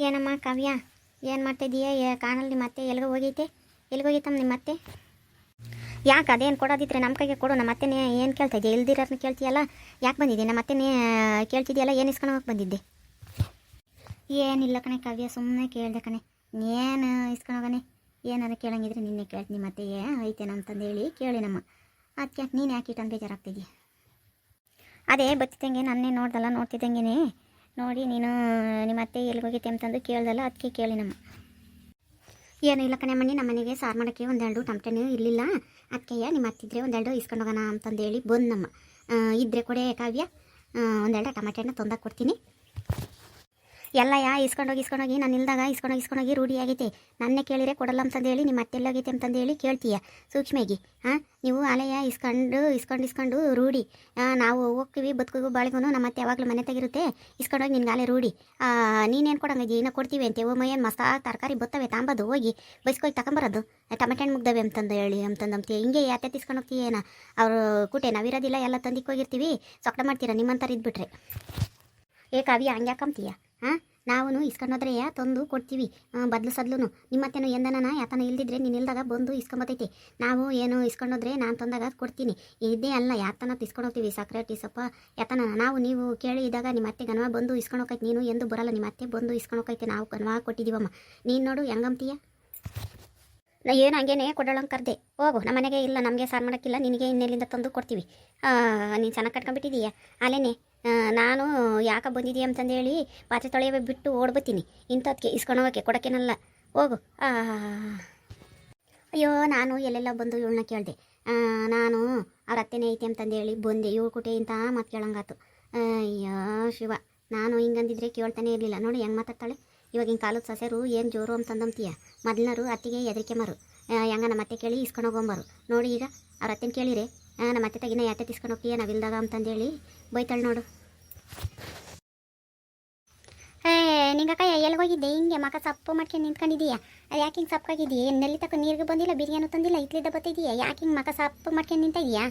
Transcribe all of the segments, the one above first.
ಏನಮ್ಮ ಕಾವ್ಯ? ಏನು ಮಾಡ್ತಿದ್ದೀಯ ಕಾಣಲ್ಲಿ ಮತ್ತೆ ಎಲ್ಲಿಗೆ ಹೋಗೈತೆ? ಎಲ್ಲಿಗೆ ಹೋಗಿತ್ತಮ್ಮ ನಿಮ್ಮ ಅತ್ತೆ? ಯಾಕೆ ಅದೇನು ಕೊಡೋದಿದ್ರೆ ನಮ್ಮ ಕೈಗೆ ಕೊಡು ನಮ್ಮ ಅತ್ತೆನೇ ಏನು ಕೇಳ್ತಾ ಇದೆಯಾ? ಇಲ್ದಿರೋರ್ನ ಕೇಳ್ತೀಯಲ್ಲ? ಯಾಕೆ ಬಂದಿದ್ದೆ ನಮ್ಮ ಅತ್ತೆನೇ ಕೇಳ್ತಿದ್ಯಲ್ಲ? ಏನು ಇಸ್ಕೊಂಡು ಹೋಗಿ ಬಂದಿದ್ದೆ? ಏನಿಲ್ಲ ಕಣೆ ಕಾವ್ಯ ಸುಮ್ಮನೆ ಕೇಳಿದೆ ಕಣೆ. ಏನು ಇಸ್ಕೊಂಡು ಹೋಗನೆ? ಏನಾರು ಕೇಳಂಗಿದ್ರೆ ನಿನ್ನೆ ಕೇಳ್ತೀನಿ ನಿಮ್ಮ ಏ, ಐತೇನ ಅಂತಂದೇಳಿ ಕೇಳಿ ನಮ್ಮ ಅದಕ್ಕೆ ನೀನು ಯಾಕೆ ಇಟ್ಟಂಗೆ ಬೇಜಾರಾಗ್ತಿದ್ಯಾ? ಅದೇ ಬತ್ತಿದ್ದಂಗೆ, ನನ್ನೇ ನೋಡ್ದಲ್ಲ ನೋಡ್ತಿದ್ದಂಗೆ ನೋಡಿ, ನೀನು, ನಿಮ್ಮ ಅತ್ತೆ ಎಲ್ಲಿಗೆ ಹೋಗಿತ್ತೆ ಅಂತಂದು ಕೇಳ್ದಲ್ಲ ಅದಕ್ಕೆ ಕೇಳಿ ನಮ್ಮ. ಏನೂ ಇಲ್ಲ ಕಣೆ ಮಣ್ಣಿ ನಮ್ಮ ಮನೆಗೆ ಸಾರು ಮಾಡೋಕ್ಕೆ ಒಂದೆರಡು ಟಮಟೆನೂ ಇರಲಿಲ್ಲ. ಅದಕ್ಕೆ ನಿಮ್ಮ ಅತ್ತಿದ್ರೆ ಒಂದೆರಡು ಇಸ್ಕೊಂಡು ಹೋಗೋಣ ಅಂತಂದೇಳಿ ಬಂದು ನಮ್ಮ. ಇದ್ರೆ ಕೊಡೆ ಕಾವ್ಯ ಒಂದೆರಡು ಟಮಟೆನ ತೊಂದಾಗ ಕೊಡ್ತೀನಿ. ಎಲ್ಲ ಯಾ ಇಸ್ಕೊಂಡೋಗಿ ಇಸ್ಕೊಂಡೋಗಿ ನಾನು ಇಲ್ದಾಗ ಇಸ್ಕೊಂಡೋಗಿ ಇಸ್ಕೊಂಡೋಗಿ ರೂಢಿ ಆಗೈತೆ. ನನ್ನೇ ಕೇಳಿರೆ ಕೊಡಲ್ಲ ಅಂತಂದೇಳಿ ನಿಮ್ಮ ಅತ್ತೆಲ್ಲಾಗೈತೆ ಅಂತಂದೇಳಿ ಕೇಳ್ತೀಯ ಸೂಕ್ಷ್ಮೆಗೆ. ಹಾಂ, ನೀವು ಅಲೆಯ ಇಸ್ಕೊಂಡು ಇಸ್ಕೊಂಡು ಇಸ್ಕೊಂಡು ರೂಢಿ. ನಾವು ಹೋಗ್ತೀವಿ, ಬದುಕಿಗೂ ಬಾಳಿಗೂ ನಮ್ಮ ಅತ್ತೆ ಯಾವಾಗಲೂ ಮನೆ ತೆಗಿರುತ್ತೆ. ಇಸ್ಕೊಂಡೋಗಿ ನಿನ್ಗೆ ಅಲೆ ರೂಢಿ. ನೀನೇನು ಕೊಡಂಗಜ್ಜಿ ಇನ್ನೂ ಕೊಡ್ತೀವಿ ಅಂತೆ. ಏನು ಮಸ್ತ ತರಕಾರಿ ಬತ್ತವೆ, ತಾಂಬದು, ಹೋಗಿ ಬೈಸ್ಕೋಗಿ ತಗೊಂಬರೋದು ಟಮಟೆ ಹಣ್ಣು ಮುಗ್ದವೆ ಅಂತಂದು ಹೇಳಿ ಅಂತಂದಂತೆ. ಹಿಂಗೆ ಯಾತೆ ತಿಸ್ಕೊಂಡು ಏನ? ಅವರು ಕೂಟೆ ನಾವಿರೋದಿಲ್ಲ ಎಲ್ಲ ತಂದಿಕ್ಕೆ ಹೋಗಿರ್ತೀವಿ. ಸೊಕ್ಕಡ ಮಾಡ್ತೀರಾ? ನಿಮ್ಮಂಥವ್ರು ಇದ್ಬಿಟ್ರೆ. ಏ, ಕಾವ್ಯ ಹಂಗ್ಯಾಕಂತೀಯ ಹಾಂ? ನಾವು ಯಾ ತಂದು ಕೊಡ್ತೀವಿ. ಬದಲು ಸದ್ಲು ನಿಮ್ಮತ್ತೇನು ಎಂದನ ಯಾತನ ಇಲ್ದಿದ್ರೆ ನೀನು ಇಲ್ದಾಗ ಬಂದು ಇಸ್ಕೊಂಬತೈತಿ ನಾವು ಏನು ಇಸ್ಕೊಂಡೋದ್ರೆ ನಾನು ತಂದಾಗ ಕೊಡ್ತೀನಿ. ಇದೇ ಅಲ್ಲ, ಯಾತನ ತಿಸ್ಕೊಂಡು ಹೋಗ್ತೀವಿ. ಟೀ ಸಪ್ಪ ಯಾತನ. ನಾವು ನೀವು ಕೇಳಿ ಇದ್ದಾಗ ನಿಮ್ಮ ಅತ್ತೆ ಗನವ ಬಂದು ಇಸ್ಕೊಂಡು ಹೋಗೈತೆ ನೀನು ಎಂದು ಬರಲ್ಲ. ನಿಮ್ಮ ಅತ್ತೆ ಬಂದು ಇಸ್ಕೊಂಡು ಹೋಗೈತೆ ನಾವು ಗನವ ಕೊಟ್ಟಿದ್ದೀವಮ್ಮ ನೀನು ನೋಡು, ಹೆಂಗಂತೀಯ? ನಾ ಏನು ಹಂಗೇನೆ ಕೊಡೋಳಂಗೆ ಕರ್ದೆ ಹೋಗು, ನಮ್ಮ ಮನೆಗೆ ಇಲ್ಲ, ನಮಗೆ ಸಾರು ಮಾಡೋಕ್ಕಿಲ್ಲ. ನಿನಗೆ ಇನ್ನೆಲ್ಲಿಂದ ತಂದು ಕೊಡ್ತೀವಿ. ನೀನು ಚೆನ್ನಾಗಿ ಕಟ್ಕೊಂಡ್ಬಿಟ್ಟಿದೀಯ? ಅಲ್ಲೇನೆ. ನಾನು ಯಾಕೆ ಬಂದಿದ್ದೀಯ ಅಂತಂದೇಳಿ ಪಾತ್ರೆ ತೊಳೆಯ ಬಿಟ್ಟು ಓಡ್ಬತ್ತೀನಿ. ಇಂಥದ್ಕೆ ಹೋಗೋಕೆ ಕೊಡೋಕ್ಕೇನಲ್ಲ. ಹೋಗು. ಅಯ್ಯೋ, ನಾನು ಎಲ್ಲೆಲ್ಲ ಬಂದು ಇವಳನ್ನ ಕೇಳಿದೆ. ನಾನು ಅವ್ರ ಐತೆ ಅಂತಂದೇಳಿ ಬಂದೆ. ಇವಳು ಕುಟೆ ಇಂತ ಮಾತು ಕೇಳಂಗಾತು. ಅಯ್ಯೋ, ಶಿವ, ನಾನು ಹಿಂಗಂದಿದ್ರೆ ಕೇಳ್ತಾನೆ ಇರಲಿಲ್ಲ. ನೋಡಿ, ಹೆಂಗೆ ಮಾತಾಡ್ತಾಳೆ? ಇವಾಗಿನ ಕಾಲದ ಸಸ್ಯರು ಏನು ಜೋರು ಅಂತಂದಂತೀಯ ಮೊದಲನರು ಅತ್ತಿಗೆ ಹೆದರಿಕೆ ಮಾರು. ಹೆಂಗ ನಮ್ಮ ಅತ್ತೆ ಕೇಳಿ ಇಸ್ಕೊಂಡು ಹೋಗೊಂಬರು. ನೋಡಿ ಈಗ, ಅವ್ರ ಅತ್ತೆನ ಕೇಳಿರೆ ನಮ್ಮ ಅತ್ತೆ ತಗಿನ ಯಾತೆ ತಿಸ್ಕೊಂಡು ಹೋಗ್ತೀಯ? ನಾವಿಲ್ದಾಗ ಅಂತಂದೇಳಿ ಬೈತಾಳೆ ನೋಡು. ಏ ಎಲ್ಲಿ ಹೋಗಿದ್ದೆ? ಹಿಂಗೆ ಮಕ ಸಪ್ಪು ಮಾಡ್ಕೊಂಡು ನಿಂತ್ಕೊಂಡಿದೀಯ. ಅದು ಯಾಕೆ ಹಿಂಗೆ ಸಪ್ಪಾಗಿದ್ದೀಯ ನೆಲ್ಲಿ ತಕ್ಕ ನೀರಿಗೆ ಬಂದಿಲ್ಲ, ಬಿರಿಯಾನಿ ತಂದಿಲ್ಲ, ಇಟ್ಲಿದ್ದ ಬತ್ತಿದೀಯಾ ಯಾಕೆ ಹಿಂಗೆ ಮಕ ಸಪ್ಪು ಮಾಡ್ಕೊಂಡು ನಿಂತಿದ್ಯಾ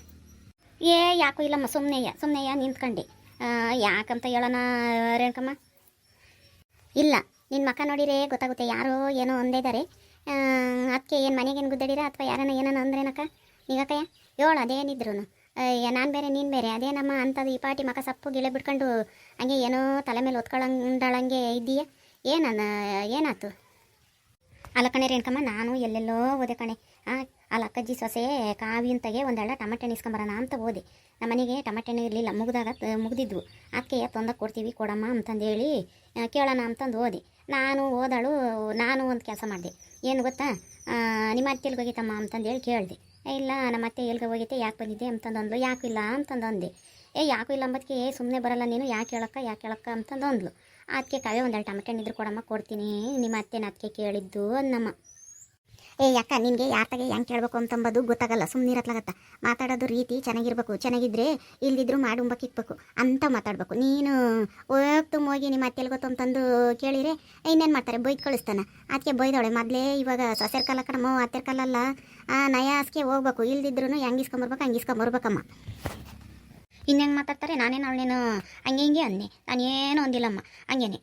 ಏ, ಯಾಕೋ ಇಲ್ಲಮ್ಮ ಸುಮ್ಮನೆಯ ಸುಮ್ಮನೆಯ ನಿಂತ್ಕೊಂಡೆ. ಯಾಕಂತ ಹೇಳೋಣ, ರೇಣಕಮ್ಮ? ಇಲ್ಲ ನಿನ್ನ ಮಕ್ಕ ನೋಡಿರೆ, ಗೊತ್ತಾಗುತ್ತೆ ಯಾರೋ ಏನೋ ಅಂದಿದ್ದಾರೆ ಅದಕ್ಕೆ ಏನು ಮನೆಗೇನು ಗುದ್ದಾಡಿರ? ಅಥವಾ ಯಾರನ್ನ ಏನೋ ಅಂದ್ರೇನಕ್ಕ? ನಿಗಕ್ಕಯ್ಯ ಹೇಳು ಅದೇನಿದ್ರು ನಾನು ಬೇರೆ, ನೀನು ಬೇರೆ ಅದೇನಮ್ಮ ಅಂಥದ್ದು ಈ ಪಾಟಿ ಮಕ ಸಪ್ಪು ಗಿಳೆ ಬಿಟ್ಕೊಂಡು ಹಂಗೆ ಏನೋ ತಲೆ ಮೇಲೆ ಒತ್ಕೊಳ್ಳಂಡಳಂಗೆ ಇದೆಯಾ ಏನನ್ನ ಏನಾಯ್ತು ಅಲ್ಲ ಕಣೆ ರೇಣುಕಮ್ಮ, ನಾನು ಎಲ್ಲೆಲ್ಲೋ ಓದೆ ಕಣೆ. ಅಲ್ಲ ಅಕ್ಕಜ್ಜಿ ಸೊಸೆ ಕಾವಿ ಅಂತಗೆ ಒಂದೆರಡು ಟಮಟೆ ಇಸ್ಕೊಂಬರೋಣ ಅಂತ ಓದೆ ನಮ್ಮ ಮನೆಗೆ ಟಮಟೆ ಇರಲಿಲ್ಲ, ಮುಗ್ದಾಗ ಮುಗ್ದಿದ್ವು. ಅದಕ್ಕೆ ತೊಂದಕ್ಕೆ ಕೊಡ್ತೀವಿ, ಕೊಡಮ್ಮ ಅಂತಂದೇಳಿ ಕೇಳೋಣ ಅಂತಂದು ಓದಿ ನಾನು ಓದಾಳು ನಾನು ಒಂದು ಕೆಲಸ ಮಾಡಿದೆ. ಏನು ಗೊತ್ತಾ? ನಿಮ್ಮ ಅತ್ತೆ ಎಲ್ಗೆ ಹೋಗಿತ್ತಮ್ಮ ಅಂತಂದೇಳಿ ಕೇಳಿದೆ. ಇಲ್ಲ, ನಮ್ಮ ಅತ್ತೆ ಎಲ್ಗೆ ಹೋಗೈತೆ ಯಾಕೆ ಬಂದಿದ್ದೆ ಅಂತಂದಂದ್ಲು. ಯಾಕೂ ಇಲ್ಲ ಅಂತಂದಂದೆ. ಏ, ಯಾಕೂ ಇಲ್ಲ ಅಂಬದಕ್ಕೆ ಏ ಸುಮ್ಮನೆ ಬರಲ್ಲ ನೀನು, ಯಾಕೆ ಹೇಳಕ್ಕ ಯಾಕೆ ಹೇಳಕ್ಕ ಅಂತಂದಂದ್ಲು. ಅದಕ್ಕೆ ಕಾವೇ ಒಂದೆರಡು ಟಮಟೆ ಹಣ್ಣಿದ್ರು ಕೊಡಮ್ಮ, ಕೊಡ್ತೀನಿ. ನಿಮ್ಮ ಅತ್ತೆನ ಅದಕ್ಕೆ ಕೇಳಿದ್ದು ಅನ್ನಮ್ಮ. ಏ, ಯಾಕ? ನಿನಗೆ ಯಾತಾಗೆ ಹೆಂಗೆ ಕೇಳಬೇಕು ಅಂತಂಬದು ಗೊತ್ತಾಗಲ್ಲ. ಸುಮ್ಮನೆ ಇರತ್ಲಾಗತ್ತ? ಮಾತಾಡೋದು ರೀತಿ ಚೆನ್ನಾಗಿರ್ಬೇಕು. ಚೆನ್ನಾಗಿದ್ರೆ ಇಲ್ದಿದ್ರು ಮಾಡುಂಬಕ್ಕೆ ಇಕ್ಬೇಕು ಅಂತ ಮಾತಾಡ್ಬೇಕು. ನೀನು ಹೋಗ್ತು ಹೋಗಿ ನಿಮ್ಮ ಅತ್ತೆಲ್ ಗೊತ್ತು ಅಂತಂದು ಕೇಳಿರೆ ಇನ್ನೇನು ಮಾಡ್ತಾರೆ? ಬೈದು ಕಳಿಸ್ತಾನೆ. ಅದಕ್ಕೆ ಬೈದವಳೆ, ಮೊದಲೇ ಇವಾಗ ಸೊಸೆರ್ ಕಾಲ ಕಣಮ್ಮ, ಅತ್ತೆರ್ ಕಾಲಲ್ಲ. ನಯಾಸ್ಗೆ ಹೋಗ್ಬೇಕು. ಇಲ್ದಿದ್ರು ಹೆಂಗೆ ಇಸ್ಕೊಂಬರ್ಬೇಕು ಹಂಗೆ ಇಸ್ಕೊಂಬರ್ಬೇಕಮ್ಮ ಇನ್ನು ಹೆಂಗೆ ಮಾತಾಡ್ತಾರೆ? ನಾನೇನು ಅವಳೇನು ಹಂಗೆ ಹಿಂಗೆ ಅಂದೆ ನಾನು ಏನು ಅಂದಿಲ್ಲಮ್ಮ. ಹಂಗೇನೆ.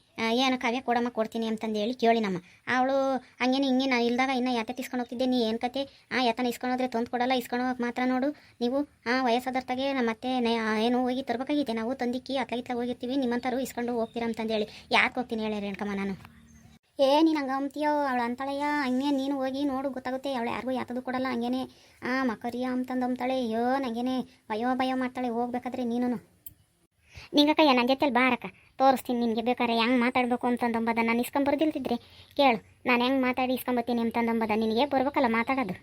ಏನು ಕಾವ್ಯ ಕೊಡಮ್ಮ ಕೊಡ್ತೀನಿ ಅಂತಂದು ಹೇಳಿ ಕೇಳಿನಮ್ಮ. ಅವಳು ಹಂಗೇನೆ ಹಿಂಗೆ ನಾನು ಇಲ್ದಾಗ ಇನ್ನು ಯಾತೆ ಇಸ್ಕೊಂಡು ಹೋಗ್ತಿದ್ದೆ, ನೀ ಏನು ಕತೆ? ಆ, ಯಾತನ ಇಸ್ಕೊಂಡೋದ್ರೆ ತಂದು ಕೊಡಲ್ಲ ಇಸ್ಕೊಂಡೋಗಕ್ಕೆ ಮಾತ್ರ ನೋಡು. ನೀವು ಆ ವಯಸ್ಸಾದರ್ತಾಗೆ ನಮ್ಮ ಮತ್ತೆ ಏನು ಹೋಗಿ ತರಬೇಕಾಗಿದೆ ನಾವು ತಂದಿಕ್ಕಿ ಅತ್ಲಾಗಿತ್ಲಾಗ ಹೋಗಿರ್ತೀವಿ ನಿಮ್ಮಂತಾರು ಇಸ್ಕೊಂಡು ಹೋಗ್ತೀರಾ ಅಂತಂದೇಳಿ. ಯಾಕೆ ಹೋಗ್ತೀನಿ ಹೇಳಿ ರೇಣುಕಮ್ಮ ನಾನು? ಏ, ನೀನು ಹಂಗೆ ಅಂತೀಯೋ ಅವಳು ಅಂತಾಳೆಯ ಹಂಗೆ ನೀನು ಹೋಗಿ ನೋಡು, ಗೊತ್ತಾಗುತ್ತೆ. ಅವಳು ಯಾರಿಗೂ ಯಾತದು ಕೊಡಲ್ಲ, ಹಂಗೇನೆ. ಆ, ಮಕರಿಯ ಅಂತಂದು ಅಂತಾಳೆ ಅಯ್ಯೋ ನಂಗೇನೆ ಭಯೋ ಭಯ ಮಾಡ್ತಾಳೆ. ಹೋಗ್ಬೇಕಾದ್ರೆ ನೀನು ನಿಂಗಕ್ಕಯ್ಯ ನನ್ನ ಜೊತೆಲಿ ಬಾರಕ್ಕ ತೋರಿಸ್ತೀನಿ ನಿನಗೆ ಬೇಕಾದ್ರೆ. ಹೆಂಗೆ ಮಾತಾಡಬೇಕು ಅಂತಂದಂಬದ ನಾನು ಇಸ್ಕೊಂಬರ್ದಿಲ್ತಿದ್ರೆ ಕೇಳು. ನಾನು ಹೆಂಗೆ ಮಾತಾಡಿ ಇಸ್ಕೊಂಬತ್ತೀನಿ ಅಂತಂದಂಬದ ನಿನಗೆ ಬರ್ಬೇಕಲ್ಲ ಮಾತಾಡೋದು.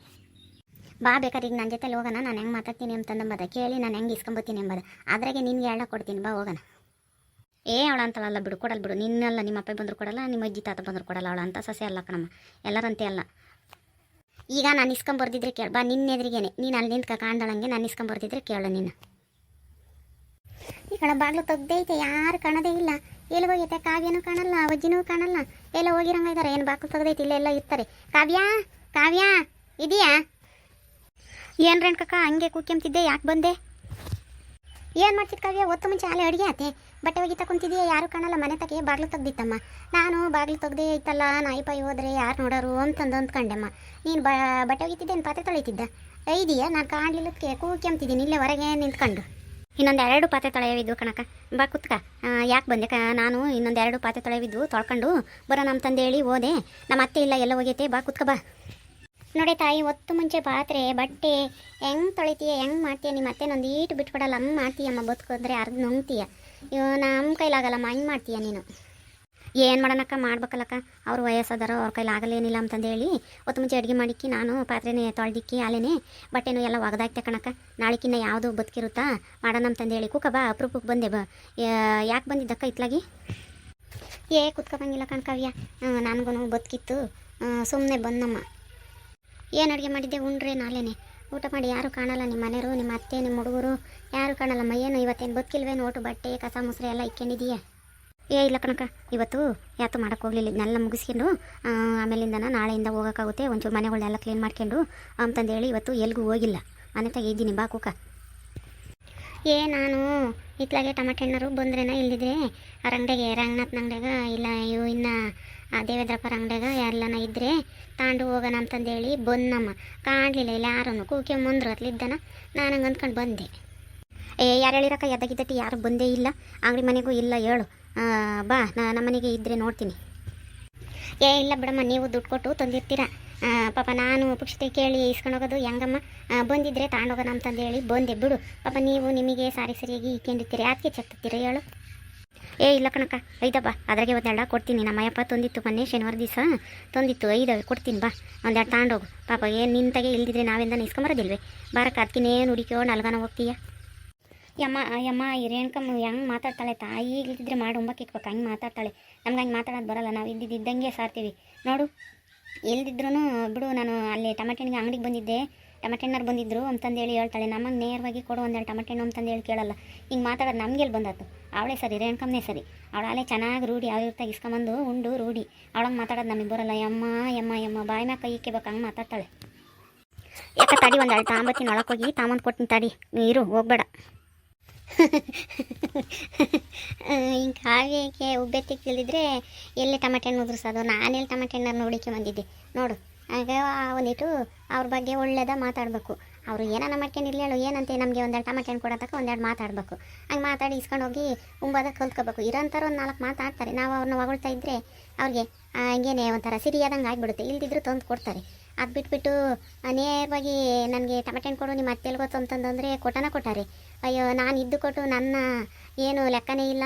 ಬಾ ಬೇಕಾದ್ರೆ ಈಗ ನನ್ನ ಜೊತೆಲಿ ಹೋಗೋಣ. ನಾನು ಹೆಂಗೆ ಮಾತಾಡ್ತೀನಿ ಅಂತಂದಂಬದ ಕೇಳಿ ನಾನು ಹೆಂಗೆ ಇಸ್ಕೊಂಬತ್ತೀನಿ ಎಂಬದ ಅದ್ರಾಗೆ ನಿನಗೆ ಹೇಳ ಕೊಡ್ತೀನಿ. ಬಾ, ಹೋಗೋಣ. ಏ ಅವಳ ಅಂತಲ್ಲ ಬಿಡು, ಕೊಡಲ್ಲ ಬಿಡು. ನಿನ್ನಲ್ಲ, ನಿಮ್ಮ ಅಪ್ಪ ಬಂದ್ರು ಕೊಡಲ್ಲ, ನಿಮ್ಮ ಅಜ್ಜಿ ತಾತ ಬಂದ್ರು ಕೊಡಲ್ಲ ಅವಳ ಅಂತ ಸಸ್ಯ ಅಲ್ಲ ಕಣಮ್ಮ. ಎಲ್ಲರಂತೆ ಅಲ್ಲ. ಈಗ ನಾನು ಇಸ್ಕೊಂಬರ್ದಿದ್ರೆ ಕೇಳು. ಬಾ, ನಿನ್ನ ಎದುರಿಗೇನೆ. ನೀನು ಅಲ್ಲಿ ನಿಂತ್ಕ ಕಾಣ್ದಳಂಗೆ ನಾನು ಇಸ್ಕೊಂಬರ್ದಿದ್ರೆ ಕೇಳು ನೀನು. ಈ ಕಡೆ ಬಾಗ್ಲು ತೆಗ್ದೈತೆ ಯಾರು ಕಾಣದೇ ಇಲ್ಲ. ಎಲ್ಲಿ ಹೋಗೈತೆ? ಕಾವ್ಯನೂ ಕಾಣಲ್ಲ, ಅಜ್ಜಿನೂ ಕಾಣಲ್ಲ. ಎಲ್ಲ ಹೋಗಿರಂಗ ಇದ್ದಾರೆ ಏನು ಬಾಗ್ಲು ತೆಗ್ದೈತೆ? ಇಲ್ಲೆಲ್ಲ ಇರ್ತಾರೆ. ಕಾವ್ಯ ಕಾವ್ಯ, ಇದೆಯಾ? ಏನು ರೇಣುಕಕ್ಕ ಹಂಗೆ ಕೂಕ್ಯಂತಿದ್ದೆ ಯಾಕೆ ಬಂದೆ? ಏನು ಮಾಡ್ತಿದ್ ಕಾವ್ಯ? ಒತ್ತು ಮುಂಚೆ ಅಲ್ಲೇ ಅಡುಗೆ ಆತೆ. ಬಟ್ಟೆ ಕುಂತಿದೀಯ? ಯಾರು ಕಾಣಲ್ಲ? ಮನೆ ತಗೆ ಬಾಗಿಲು ತೆಗ್ದಿತ್ತಮ್ಮ. ನಾನು ಬಾಗಿಲು ತೆಗ್ದೇ ಐತಲ್ಲ ನಾಯಿ ಪಾಯಿ ಹೋದ್ರೆ ಯಾರು ನೋಡೋರು ಅಂತಂದು ಅಂದ್ಕೊಂಡೆಮ್ಮ. ನೀನು ಬಟ್ಟೆ ಒಗಿತಿದ್ದೇನು ಪಾತ್ರೆ ತೊಳಿತಿದ್ದ? ಐದಿಯಾ? ನಾನು ಕಾಣಲಿಲ್ಲದಕ್ಕೆ ಕೂಕೆಂಬ್ತಿದ್ದೀನಿ ಇಲ್ಲೇ ಹೊರಗೆ ನಿಂತ್ಕೊಂಡು. ಇನ್ನೊಂದು ಎರಡು ಪಾತ್ರೆ ತೊಳೆಯವಿದ್ದು ಕಣಕ ಬಾ ಕುತ್ಕ. ಯಾಕೆ ಬಂದೆ ಕ, ನಾನು ಇನ್ನೊಂದು ಎರಡು ಪಾತ್ರೆ ತೊಳೆಯವಿದ್ದು ತೊಳ್ಕೊಂಡು. ಬರೋ ನಮ್ಮ ತಂದೆ ಹೇಳಿ, ಹೋದೆ. ನಮ್ಮ ಅತ್ತೆ ಇಲ್ಲ, ಎಲ್ಲ ಹೋಗೈತೆ ಬಾ ಕುತ್ಕ, ಬಾ. ನೋಡಿ ತಾಯಿ, ಒತ್ತು ಮುಂಚೆ ಪಾತ್ರೆ, ಬಟ್ಟೆ, ಹೆಂಗೆ ತೊಳಿತೀಯ, ಹೆಂಗೆ ಮಾಡ್ತೀಯ ನಿಮ್ಮ ಅತ್ತೆನೊಂದು ಈಟು ಬಿಟ್ಕೊಡಲ್ಲ ಹಂಗೆ ಮಾಡ್ತೀಯಮ್ಮ ಬದುಕೋದ್ರೆ ಅರ್ಧ ನುಂಗ್ತೀಯ. ಇವ್ ನಮ್ಮ ಕೈಲಾಗಲ್ಲಮ್ಮ, ಹಂಗೆ ಮಾಡ್ತೀಯ ನೀನು? ಏನು ಮಾಡೋಣಕ್ಕ, ಮಾಡ್ಬೇಕಲ್ಲಕ್ಕ? ಅವ್ರು ವಯಸ್ಸಾದಾರೋ ಅವ್ರ ಕೈಲಿ ಆಗಲೇನಿಲ್ಲ ಅಂತಂದೇಳಿ, ಒತ್ತು ಮುಂಚೆ ಅಡುಗೆ ಮಾಡಿಕ್ಕಿ, ನಾನು ಪಾತ್ರೆನೇ ತೊಳ್ದಿಕ್ಕಿ ಅಲ್ಲೇ ಬಟ್ಟೆನೂ ಎಲ್ಲ ಒಗ್ದಾಕ್ತೆ ಕಣಕ್ಕ. ನಾಳೆಕಿನ್ನ ಯಾವುದು ಬದುಕಿರುತ್ತಾ? ಮಾಡೋಣ ಅಂತಂದೇಳಿ, ಕೂಕ ಬಾ ಅಪ್ರೂಪಕ್ಕೆ ಬಂದೆ ಬಾ. ಯಾಕೆ ಬಂದಿದ್ದಕ್ಕ ಇತ್ಲಾಗಿ? ಏ ಕುತ್ಕೊಬಂಗಿಲ್ಲ ಕಣ್ಕವ್ಯ ನನಗೂ ಬದುಕಿತ್ತು. ಸುಮ್ಮನೆ ಬಂದಮ್ಮ. ಏನು ಅಡುಗೆ ಮಾಡಿದ್ದೆ? ಉಂಡ್ರೆ ನಾಳೆನೆ. ಊಟ ಮಾಡಿ ಯಾರು ಕಾಣಲ್ಲ. ನಿಮ್ಮ ಮನೆಯವರು ನಿಮ್ಮ ಅತ್ತೆ ನಿಮ್ಮ ಹುಡುಗರು ಯಾರು ಕಾಣಲ್ಲಮ್ಮ ಏನು ಇವತ್ತೇನು ಬದುಕಿಲ್ವೇನು ನೋಟು, ಬಟ್ಟೆ, ಕಸ, ಮುಸ್ರೆ ಎಲ್ಲ ಇಕ್ಕೊಂಡಿದೀಯ. ಏ, ಇಲ್ಲ ಕಣಕ ಇವತ್ತು ಯಾತು ಮಾಡೋಕ್ಕೆ ಹೋಗ್ಲಿಲ್ಲ. ಇದನ್ನೆಲ್ಲ ಮುಗಿಸ್ಕೊಂಡು ಆಮೇಲಿಂದನ ನಾಳೆಯಿಂದ ಹೋಗೋಕ್ಕಾಗುತ್ತೆ. ಒಂಚೂರು ಮನೆಗಳನ್ನೆಲ್ಲ ಕ್ಲೀನ್ ಮಾಡ್ಕೊಂಡು ಅಂತಂದೇಳಿ ಇವತ್ತು ಎಲ್ಗೂ ಹೋಗಿಲ್ಲ. ಮನೆ ತೆಗೆ ಇದ್ದೀನಿ. ಬಾ ಏ, ನಾನು ಇತ್ಲಾಗೆ ಟಮಾಟೆ ಹಣ್ಣರು ಬಂದ್ರೇನ ಇಲ್ಲಿದ್ರೆ ಅವ್ರ ಅಂಗಡಿಗೆ ರಂಗನಾಥ್ನ ಅಂಗಡಿಯಾಗ ಇಲ್ಲ ಇವು ಇನ್ನು ದೇವೇಂದ್ರಪ್ಪರ ಅಂಗಡಿಯಾಗ ಎಲ್ಲನ ಇದ್ದರೆ ತಾಂಡು ಹೋಗೋಣ ಅಂತಂದೇಳಿ ಬಂದಮ್ಮ ಕಾಣಲಿಲ್ಲ, ಇಲ್ಲ ಯಾರನ್ನು ಕೂಕೆ ಮುಂದ್ರು ಅತ್ಲಿದ್ದನ ನಾನು ಹಂಗೆ ಅಂದ್ಕೊಂಡು ಬಂದೆ. ಏ, ಯಾರು ಹೇಳಿರಕ್ಕ, ಎದ್ದಾಗಿದ್ದಟ್ಟು ಯಾರು ಬಂದೇ ಇಲ್ಲ. ಅಂಗಡಿ ಮನೆಗೂ ಇಲ್ಲ, ಹೇಳು. ಬಾ, ನಾ ನಮ್ಮ ಮನೆಗೆ ಇದ್ದರೆ ನೋಡ್ತೀನಿ. ಏ, ಇಲ್ಲ ಬಿಡಮ್ಮ, ನೀವು ದುಡ್ಡು ಕೊಟ್ಟು ತಂದಿರ್ತೀರ. ಪಾಪ ನಾನು ಪುಕ್ಷತೆ ಕೇಳಿ ಇಸ್ಕೊಂಡು ಹೋಗೋದು ಹೆಂಗಮ್ಮ? ಬಂದಿದ್ರೆ ತಗೊಂಡೋಗೋಣ ಅಂತಂದೇಳಿ ಬಂದೆ. ಬಿಡು, ಪಾಪ ನೀವು ನಿಮಗೆ ಸಾರಿ ಸರಿಯಾಗಿ ಇಕ್ಕೊಂಡಿರ್ತೀರಿ. ಯಾಕೆ ಚೆಕ್ತೀರ ಹೇಳು. ಏ, ಇಲ್ಲ ಕಣಕ್ಕ ಐದಪ್ಪ ಅದ್ರಾಗೆ ಒಂದೆರಡು ಕೊಡ್ತೀನಿ. ನಮ್ಮ ಅಯ್ಯಪ್ಪ ತಂದಿತ್ತು ಮೊನ್ನೆ, ಶನಿವಾರ ದಿವಸ. ತಂದಿತ್ತು ಐದವೆ ಕೊಡ್ತೀನಿ ಬಾ. ಒಂದೆರಡು ತಗೊಂಡೋಗು ಪಾಪ ಏನು ನಿಂತಾಗೆ ಇಲ್ದಿದ್ರೆ ನಾವಿಂದ ಇಸ್ಕೊಂಬರೋದಿಲ್ವೇ? ಬಾರಕ್ಕೆ ಅದಕ್ಕಿನ್ನೇನು ಹುಡುಕ್ಯೋ, ನಲ್ಗಾನ ಹೋಗ್ತೀಯ? ಯಮ್ಮ ಯಮ್ಮ ಈ ರೇಣಕಮ್ಮ ಹೆಂಗೆ ಮಾತಾಡ್ತಾಳೆ ತಾಯಿ? ಇಲ್ದಿದ್ರೆ ಮಾಡಿ ಉಂಬಕ್ಕೆ ಇಕ್ಬೇಕು ಹಂಗೆ ಮಾತಾಡ್ತಾಳೆ. ನಮ್ಗೆ ಹಂಗೆ ಮಾತಾಡೋದು ಬರಲ್ಲ, ನಾವು ಇದ್ದಿದ್ದು ಇದ್ದಂಗೆ ಸಾರ್ತೀವಿ. ನೋಡು ಎಲ್ದಿದ್ರು ಬಿಡು, ನಾನು ಅಲ್ಲಿ ಟಮಾಟೆ ಹಣ್ಣಿಗೆ ಅಂಗಡಿಗೆ ಬಂದಿದ್ದೆ. ಟಮಾಟೆ ಹಣ್ಣಾರು ಬಂದಿದ್ರು ಅಂತಂದೇಳಿ ಹೇಳ್ತಾಳೆ, ನಮಗೆ ನೇರವಾಗಿ ಕೊಡು ಒಂದೆರಡು ಟಮಾಟೆ ಹಣ್ಣು ಅಂತಂದೇಳಿ ಕೇಳಲ್ಲ. ಹಿಂಗೆ ಮಾತಾಡೋದು ನಮಗೆಲ್ಲಿ ಬಂದಾತು ಅವಳೇ ಸರಿ, ರೇಣುಕಮ್ಮನೇ ಸರಿ. ಅವಳಾಲೆ ಚೆನ್ನಾಗಿ ರೂಢಿ ಇರ್ತಾಗ ಇಸ್ಕೊಂಬಂದು ಉಂಡು ರೂಢಿ. ಅವಳಂಗೆ ಮಾತಾಡೋದು ನಮಗೆ ಬರಲ್ಲ. ಯಮ್ಮ ಯಮ್ಮ ಯಮ್ಮ, ಬಾಯಿ ಮ್ಯಾಗ ಕೈ ಬೇಕು ಹಂಗೆ ಮಾತಾಡ್ತಾಳೆ. ಯಾಕೆ ತಡಿ ಒಂದು ಎರಡು ತಾಂಬತ್ತಿನ ಒಳಕೋಗಿ ತಾಮಂದು ಕೊಟ್ಟಿನ ತಡಿ, ನೀರು, ಹೋಗ್ಬೇಡ. ಹಿಂಗೆ ಕಾಗೆಗೆ ಉಬ್ಬೆತ್ತಿ ಕೇಳಿದರೆ ಎಲ್ಲಿ ಟಮಾಟೆ ಹಣ್ಣು ಉದುರ್ಸೋದು? ನಾನೆಲ್ಲಿ ಟಮಾಟೆ ಹಣ್ಣನ್ನು ನೋಡಿಕೆ ಬಂದಿದ್ದೆ. ನೋಡು, ಆಗ ಒಂದಿಟ್ಟು ಅವ್ರ ಬಗ್ಗೆ ಒಳ್ಳೇದ ಮಾತಾಡಬೇಕು. ಅವರು ಏನಾನ ಮಾಡ್ಕೊಂಡಿರ್ಲಿ ಹೇಳು ಏನಂತೆ ನಮಗೆ ಒಂದೆರಡು ಟಮಾಟೆ ಹಣ್ಣು ಕೊಡೋದಕ್ಕೆ ಒಂದೆರಡು ಮಾತಾಡಬೇಕು. ಹಂಗೆ ಮಾತಾಡಿ ಇಸ್ಕೊಂಡು ಹೋಗಿ ಉಂಬೋದ ಕಲ್ತ್ಕೋಬೇಕು. ಇರೋಂಥವ್ರು ಒಂದು ನಾಲ್ಕು ಮಾತಾಡ್ತಾರೆ ನಾವು ಅವ್ರನ್ನ ಹೊಗಳ್ತಾ ಇದ್ದರೆ ಅವ್ರಿಗೆ ಹಂಗೇನೆ ಒಂಥರ ಸಿರಿಯಾದಂಗೆ ಆಗಿಬಿಡುತ್ತೆ. ಇಲ್ದಿದ್ರು ತಂದು ಕೊಡ್ತಾರೆ. ಅದು ಬಿಟ್ಬಿಟ್ಟು ನೇರವಾಗಿ ನನಗೆ ಟಮಾಟೆ ಹಣ್ಣು ಕೊಡು ನಿಮ್ಮ ಎಲ್ಲಿ ಗೊತ್ತು ಅಂತಂದಂದರೆ ಕೊಟ್ಟನ ಕೊಟ್ಟಾರೆ. ಅಯ್ಯೋ, ನಾನು ಇದ್ದು ಕೊಟ್ಟು ನನ್ನ ಏನು ಲೆಕ್ಕನೇ ಇಲ್ಲ.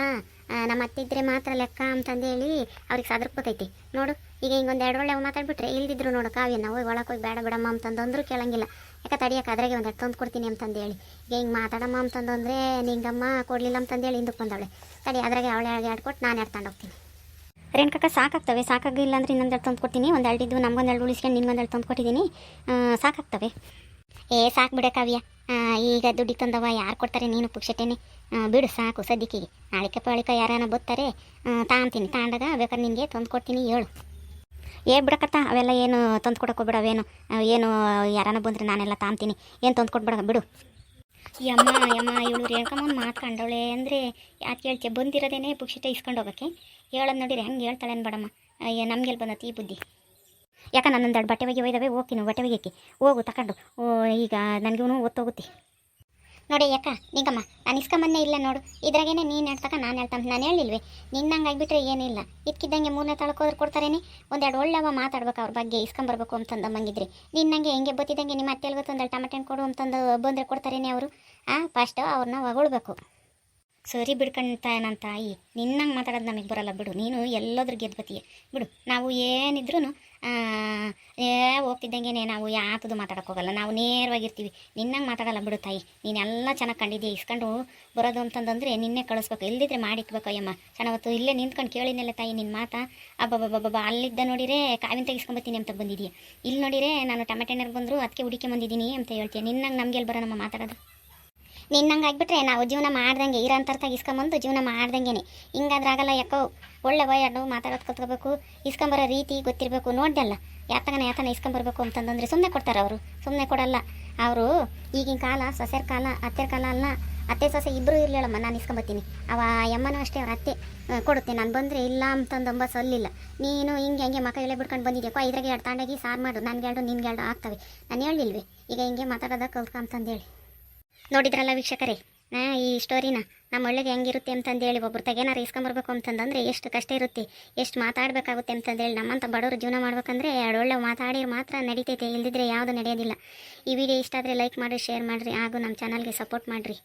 ನಮ್ಮ ಅತ್ತೆ ಇದ್ದರೆ ಮಾತ್ರ ಲೆಕ್ಕ ಅಂತಂದೇಳಿ ಅವ್ರಿಗೆ ಸದರ್ಕೋತೈತಿ ನೋಡು, ಈಗ ಹಿಂಗೊಂದು ಎರಡು ಒಳ್ಳೆ ಮಾತಾಡ್ಬಿಟ್ರೆ ಇಲ್ದಿದ್ರು ನೋಡು ಕಾವ್ಯ ನಾವು ಒಳಕ್ಕೆ ಹೋಗಿ ಬೇಡ ಬಿಡಮ್ಮ ಅಂತಂದಂದ್ರು ಕೇಳಂಗಿಲ್ಲ. ಯಾಕೆ ತಡಿಯಕ್ಕೆ ಅದ್ರಾಗೆ ಒಂದು ತಂದು ಕೊಡ್ತೀನಿ ಅಂತಂದೇಳಿ. ಈಗ ಹಿಂಗೆ ಮಾತಾಡಮ್ಮ ಅಂತಂದಂದರೆ ನಿಂಗಮ್ಮ ಕೊಡಲಿಲ್ಲ ಅಂತಂದೇಳಿ ಹಿಂದಕ್ಕೆ ಬಂದವಳೆ. ತಡಿ, ಅದ್ರಾಗೆ ಅವಳೆ ಎರಡು ಕೊಟ್ಟು ನಾನು ಎರಡು ತಗೊಂಡು ಹೋಗ್ತೀನಿ. ರೇಣುಕಕ್ಕ ಸಾಕಾಗ್ತವೆ. ಸಾಕಾಗಿಲ್ಲ ಅಂದರೆ ಇನ್ನೊಂದೆರಡು ತಂದು ಕೊಡ್ತೀನಿ ಒಂದು ಇದ್ದು ನಮ್ಗೊಂದೆರಡು ಉಳಿಸ್ಕೊಂಡು ನಿನ್ಗೊಂದೆರಡು ತಂದು ಕೊಟ್ಟಿದ್ದೀನಿ ಸಾಕಾಗ್ತವೆ. ಏ, ಸಾಕು ಬಿಡ ಕಾವ್ಯ. ಈಗ ದುಡ್ಡಿಗೆ ತಂದವ ಯಾರು ಕೊಡ್ತಾರೆ ನೀನು ಪುಕ್ಷಟೇನೆ? ಬಿಡು ಸಾಕು ಸದ್ಯಕ್ಕಿಗೆ ನಾಳಿಕೆ ಪಳಿಕ ಯಾರನ ಬರ್ತಾರೆ ತಾಂತೀನಿ ತಾಂಡಾಗ ಬೇಕಾದ್ರೆ ನಿನಗೆ ತಂದು ಕೊಡ್ತೀನಿ ಹೇಳು. ಏ, ಬಿಡಕತ್ತ, ಅವೆಲ್ಲ ಏನು ತಂದು ಕೊಡಕ್ಕೆ ಬಿಡವೇನು ಏನು, ಯಾರನ ಬಂದರೆ ನಾನೆಲ್ಲ ತಾಂತೀನಿ ಏನು ತಂದು ಕೊಟ್ಬಿಡ ಬಿಡು. ಯಮ್ಮ ಯಮ್ಮ, ಇವಳು ರೇಣುಕಮ್ಮನ ಮಾತ್ಕೊಂಡವಳೆ ಅಂದರೆ ಯಾಕೆ ಹೇಳ್ತೀಯ? ಬಂದಿರೋದೇನೆ ಪುಕ್ಷಿಟ ಇಸ್ಕೊಂಡು ಹೋಗೋಕ್ಕೆ. ಹೇಳೋದು ನೋಡಿರಿ ಹೆಂಗೆ ಹೇಳ್ತಾಳೆ ಅನ್ಬೇಡಮ್ಮ ಅಯ್ಯ ನಮ್ಗೆಲ್ಲಿ ಬಂದತಿ ಈ ಬುದ್ಧಿ? ಯಾಕೆ ನನ್ನೊಂದೆರಡು ಬಟ್ಟೆ ಒಗಿ ಒಯ್ದವೆ ಹೋಗ್ತೀನಿ ಬಟ್ಟೆ ಒಗಿಯಕ್ಕೆ. ಹೋಗು ತಗೊಂಡು ಈಗ ನನಗೂ ಒತ್ತೋಗುತ್ತೆ ನೋಡಿ ಯಾಕ ನಿಗಮ್ಮ, ನಾನು ಇಸ್ಕೊಂಬನ್ನೇ ಇಲ್ಲ ನೋಡು. ಇದ್ರಾಗೇನೆ ನೀನು ಹೇಳ್ತಕ ನಾನು ಹೇಳ್ತಾನೆ. ನಾನು ಹೇಳಿಲ್ವೇ ನಿನ್ನಂಗೆ ಆಗಿಬಿಟ್ರೆ ಏನಿಲ್ಲ ಇದ್ಕಿದ್ದಂಗೆ ಮೂರನೇ ಹೋದ್ರೆ ಕೊಡ್ತಾರೇನೆ? ಒಂದೆರಡು ಒಳ್ಳೆವ ಮಾತಾಡ್ಬೇಕು ಅವ್ರ ಬಗ್ಗೆ, ಇಸ್ಕೊಂಬರ್ಬೇಕು ಅಂತಂದು ಮಂಗಿದ್ರೆ ನಿನ್ನಂಗೆ ಹೆಂಗೆ ಬತ್ತಿದಂಗೆ ನಿಮ್ಮ ಅತ್ತೆ ಒಂದೆರಡು ಟಮಾಟೆ ಕೊಡು ಅಂತಂದು ಬಂದರೆ ಕೊಡ್ತಾರೇನೆ ಅವರು? ಆ ಫಸ್ಟ್ ಅವ್ರನ್ನ ಹೊಗಳ್ಬೇಕು. ಸರಿ ಬಿಡ್ಕಂತ ನನ್ನ ತಾಯಿ, ನಿನ್ನಂಗೆ ಮಾತಾಡೋದು ನಮಗೆ ಬರಲ್ಲ, ಬಿಡು. ನೀನು ಎಲ್ಲದ್ರ ಗೆದ್ಬತ್ತೀಯ ಬಿಡು. ನಾವು ಏನಿದ್ರು ಏ ಹೋಗ್ತಿದ್ದಂಗೆ ನಾವು ಯಾತದ್ದು ಮಾತಾಡಕ್ಕೆ ಹೋಗಲ್ಲ. ನಾವು ನೇರವಾಗಿರ್ತೀವಿ. ನಿನ್ನಂಗೆ ಮಾತಾಡಲ್ಲ, ಬಿಡು ತಾಯಿ. ನೀನೆಲ್ಲ ಚೆನ್ನಾಗಿ ಕಂಡಿದ್ದೀಯ ಇಸ್ಕೊಂಡು ಬರೋದು ಅಂತಂದಂದರೆ ನಿನ್ನೆ ಕಳಿಸ್ಬೇಕು. ಇಲ್ದಿದ್ರೆ ಮಾಡಿಕ್ಬೇಕು ಅಯ್ಯಮ್ಮ. ಚೆನ್ನಾವತ್ತು ಇಲ್ಲೇ ನಿಂತ್ಕೊಂಡು ಕೇಳಿನೆಲ್ಲ ತಾಯಿ ನಿನ್ನ ಮಾತಾ? ಅಬ್ಬಬ್ಬಬ್ಬಬ್ಬ, ಅಲ್ಲಿದ್ದ ನೋಡಿರೆ ಕಾವಿನ ತೆಗಿಸ್ಕೊಂಬತ್ತೀನಿ ಅಂತ ಬಂದಿದ್ದೀಯ ಇಲ್ಲಿ ನೋಡಿರೆ ನಾನು ಟಮಾಟೆ ಹಣ್ಣು ಬಂದರು ಅದಕ್ಕೆ ಹುಡುಕಿ ಬಂದಿದ್ದೀನಿ ಅಂತ ಹೇಳ್ತೀಯ. ನಿನ್ನಂಗೆ ನಮಗೆಲ್ಲಿ ಬರೋ ನಮ್ಮ ಮಾತಾಡೋದು? ನಿನ್ನಂಗೆ ಆಗಿಬಿಟ್ರೆ ನಾವು ಜೀವನ ಮಾಡ್ದಂಗೆ ಇರೋಂಥರ ಇಸ್ಕೊಂಬಂದು ಜೀವನ ಮಾಡ್ದಂಗೆನೆ. ಹಿಂಗಾದ್ರಾಗಲ್ಲ ಯಾಕೋ ಒಳ್ಳೆ ವಯರ್ಡು ಮಾತಾಡೋದು ಕಲ್ತ್ಕೋಬೇಕು ಇಸ್ಕೊಂಬರೋ ರೀತಿ ಗೊತ್ತಿರಬೇಕು. ನೋಡ್ದಲ್ಲ ಯಾತಗನ ಯಾತನ ಇಸ್ಕೊಂಬರ್ಬೇಕು ಅಂತಂದ್ರೆ ಸುಮ್ಮನೆ ಕೊಡ್ತಾರೆ ಅವರು. ಸುಮ್ಮನೆ ಕೊಡಲ್ಲ. ಅವರು ಈಗಿನ ಕಾಲ, ಸೊಸೆರ ಕಾಲ, ಅತ್ತೆರ ಕಾಲ ಅಲ್ಲ, ಅತ್ತೆ ಸೊಸೆ ಇಬ್ಬರು ಇರಲಿಲ್ಲಮ್ಮ, ನಾನು ಇಸ್ಕೊಂಬತ್ತೀನಿ. ಅವ ಯಮ್ಮನೂ ಅಷ್ಟೇ, ಅವ್ರ ಅತ್ತೆ ಕೊಡುತ್ತೆ. ನಾನು ಬಂದರೆ ಇಲ್ಲ ಅಂತಂದೊಂಬ ಸೊಲ್ಲಿಲ್ಲ. ನೀನು ಹಿಂಗೆ ಹಂಗೆ ಮಕ್ಕ ಎಳೆ ಬಿಡ್ಕೊಂಡು ಬಂದಿದ್ಯಪ್ಪ ಇದ್ರಾಗೆ ಎರಡು ತಾಂಡಾಗಿ ಸಾರು ಮಾಡು. ನಿಂಗೆ ಎರಡು ಆಗ್ತವೆ. ನಾನು ಹೇಳಿಲ್ವಿ ಈಗ ಹಿಂಗೆ ಮಾತಾಡೋದ ಕಲ್ತ್ಕೊಂತಂದೇಳಿ ನೋಡಿದ್ರಲ್ಲ ವೀಕ್ಷಕರೇ? ಈ ಸ್ಟೋರಿನ ನಮ್ಮ ಒಳ್ಳೆಗೆ ಹೆಂಗಿರುತ್ತೆ ಅಂತಂದೇಳಿ ಒಬ್ರು ತಗೇನಾರು ಇಸ್ಕೊಂಬರ್ಬೇಕು ಅಂತಂದ್ರೆ ಎಷ್ಟು ಕಷ್ಟ ಇರುತ್ತೆ, ಎಷ್ಟು ಮಾತಾಡಬೇಕಾಗುತ್ತೆ ಅಂತಂದೇಳಿ ನಮ್ಮಂಥ ಬಡವರು ಜೀವನ ಮಾಡ್ಬೇಕಂದ್ರೆ ಎರಡು ಒಳ್ಳೆ ಮಾತಾಡಿ ಮಾತ್ರ ನಡೀತೈತೆ, ಇಲ್ದಿದ್ರೆ ಯಾವುದು ನಡೆಯೋದಿಲ್ಲ. ಈ ವಿಡಿಯೋ ಇಷ್ಟ ಆದರೆ ಲೈಕ್ ಮಾಡಿರಿ ಶೇರ್ ಮಾಡಿರಿ ಹಾಗೂ ನಮ್ಮ ಚಾನಲ್ಗೆ ಸಪೋರ್ಟ್ ಮಾಡಿರಿ.